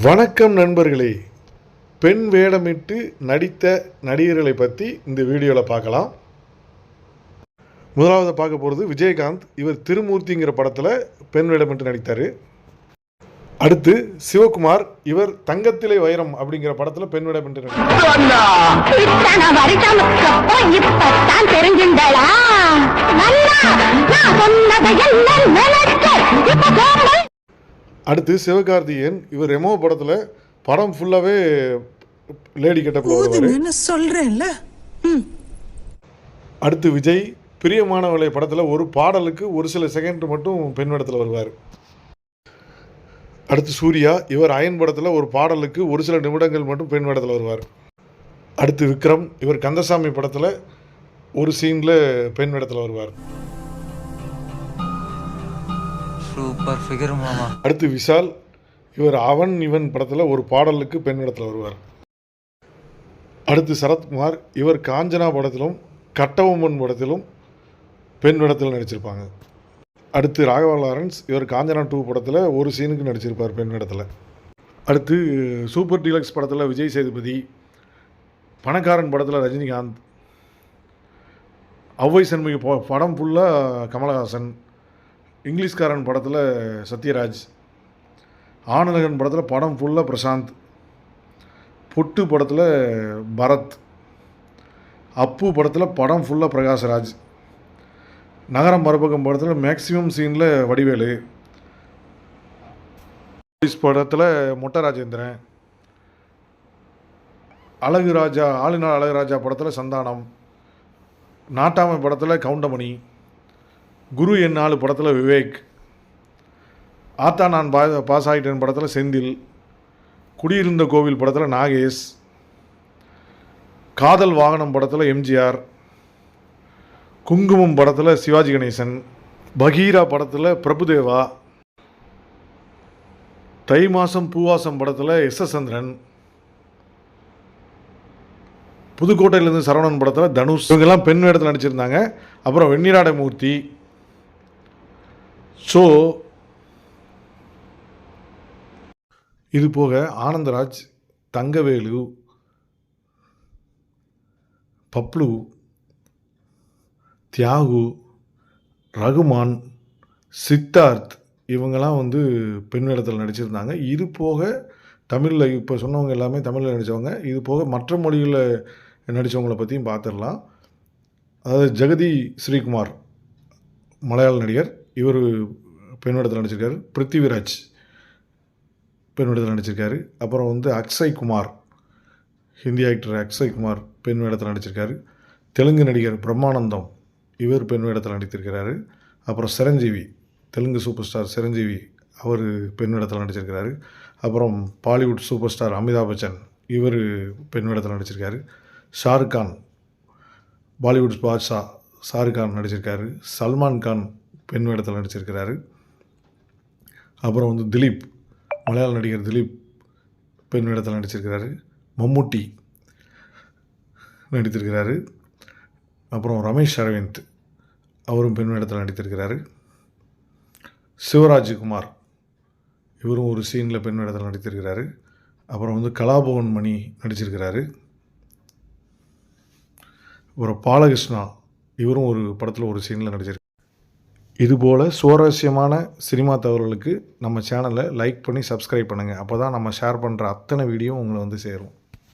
வணக்கம் நண்பர்களே. பெண் வேடமிட்டு நடித்த நடிகர்களை பற்றி இந்த வீடியோவில் பார்க்கலாம். முதலாவது பார்க்க போகிறது விஜயகாந்த். இவர் திருமூர்த்திங்கிற படத்தில் பெண் வேடமிட்டு நடித்தார். அடுத்து சிவகுமார். இவர் தங்கத்திலே வைரம் அப்படிங்கிற படத்தில் பெண் வேடமிட்டு நடித்தார் அடுத்து சிவகார்த்திகேயன் இவர் ரெமோ படத்தில் படம் ஃபுல்லாகவே லேடி கெட்டப்பில் வருவார் ம். அடுத்து விஜய் பிரியமானவளை படத்தில் ஒரு பாடலுக்கு ஒரு சில செகண்ட் மட்டும் பெண் வேடத்தில் வருவார். அடுத்து சூர்யா இவர் அயன் படத்தில் ஒரு பாடலுக்கு ஒரு சில நிமிடங்கள் மட்டும் பெண் வேடத்தில் வருவார். அடுத்து விக்ரம் இவர் கந்தசாமி படத்தில் ஒரு சீனில் பெண் வேடத்தில் வருவார். சூப்பர் ஃபிகர் மாமா. அடுத்து விஷால் இவர் அவன் இவன் படத்தில் ஒரு பாடலுக்கு பெண் வேடத்தில் வருவார். அடுத்து சரத்குமார் இவர் காஞ்சனா படத்திலும் கட்டபொம்மன் படத்திலும் பெண் வேடத்தில் நடிச்சிருப்பாங்க. அடுத்து ராகவா லாரன்ஸ் இவர் காஞ்சனா டூ படத்தில் ஒரு சீனுக்கு நடிச்சிருப்பார் பெண் வேடத்தில் அடுத்து சூப்பர் டீலக்ஸ் படத்தில் விஜய் சேதுபதி பணக்காரன் படத்தில் ரஜினிகாந்த் ஔவை சண்முகி ப- படம் ஃபுல்லாக கமலஹாசன் இங்கிலீஷ்காரன் படத்தில் சத்யராஜ் ஆனந்தகன் படத்தில் படம் ஃபுல்லாக பிரசாந்த் பொட்டு படத்தில் பரத் அப்பு படத்தில் படம் ஃபுல்லாக பிரகாஷ்ராஜ் நகரம் மறுபக்கம் படத்தில் மேக்ஸிமம் சீனில் வடிவேலு போலீஸ் படத்தில் மொட்டை ராஜேந்திரன் அழகு ராஜா ஆளுநர் அழகு ராஜா படத்தில் சந்தானம் நாட்டாமை படத்தில் கவுண்டமணி குரு என் நாலு படத்தில் விவேக். ஆத்தா நான் பா பாஸ் ஆகிட்டேன் படத்தில் செந்தில். குடியிருந்த கோவில் படத்தில் நாகேஷ். காதல் வாகனம் படத்தில் எம்ஜிஆர். குங்குமம் படத்தில் சிவாஜி கணேசன். பகீரா படத்தில் பிரபுதேவா. தை மாதம் பூவாசம் படத்தில் எஸ் எஸ் சந்திரன். புதுக்கோட்டையிலேருந்து சரவணன் படத்தில் தனுஷ். இவங்கெல்லாம் பெண் வேடத்தில் நடிச்சிருந்தாங்க. அப்புறம் வெண்ணிராட மூர்த்தி. ஸோ இது போக ஆனந்தராஜ் தங்கவேலு பப்ளு தியாகு ரகுமான் சித்தார்த் இவங்கெல்லாம் வந்து பெண்ணிடத்தில் நடிச்சிருந்தாங்க. இது போக தமிழில் இப்போ சொன்னவங்க எல்லாமே தமிழில் நடித்தவங்க இது போக மற்ற மொழிகளில் நடித்தவங்கள பற்றியும் பார்த்துடலாம் அதாவது ஜெகதி ஸ்ரீகுமார் மலையாள நடிகர். இவர் பெண் வேடத்தில் நடிச்சிருக்காரு. பிருத்திவிராஜ் பெண்ணிடத்தில் நடிச்சிருக்காரு. அப்புறம் வந்து அக்ஷய் குமார் ஹிந்தி ஆக்டர் அக்ஷய் குமார் பெண் வேடத்தில் நடிச்சிருக்காரு. தெலுங்கு நடிகர் பிரம்மானந்தம் இவர் பெண் வேடத்தில் நடித்திருக்கிறாரு. அப்புறம் சிரஞ்சீவி தெலுங்கு சூப்பர் ஸ்டார் சிரஞ்சீவி அவர் பெண் வேடத்தில் நடிச்சிருக்கிறாரு. அப்புறம் பாலிவுட் சூப்பர் ஸ்டார் அமிதாப் பச்சன் இவர் பெண் வேடத்தில் நடிச்சிருக்காரு. ஷாருக் கான் பாலிவுட் பாட்ஷா ஷாருக் கான் நடிச்சிருக்காரு. சல்மான் கான் பெண் வேடத்தில் நடிச்சிருக்கிறாரு. அப்புறம் வந்து திலீப் மலையாள நடிகர் திலீப் பெண் வேடத்தில் நடிச்சிருக்கிறாரு. மம்முட்டி நடித்திருக்கிறாரு. அப்புறம் ரமேஷ் அரவிந்த் அவரும் பெண் வேடத்தில் நடித்திருக்கிறாரு. சிவராஜ்குமார் இவரும் ஒரு சீனில் பெண் வேடத்தில் நடித்திருக்கிறாரு. அப்புறம் வந்து கலாபவன் மணி நடிச்சிருக்கிறாரு. அப்புறம் பாலகிருஷ்ணா இவரும் ஒரு படத்தில் ஒரு சீனில் நடிச்சிருக்காரு இதுபோல் சுவாரஸ்யமான சினிமா தகவல்களுக்கு நம்ம சேனலை லைக் பண்ணி சப்ஸ்கிரைப் பண்ணுங்கள் அப்போ தான் நம்ம ஷேர் பண்ணுற அத்தனை வீடியோ உங்களை வந்து சேரும்.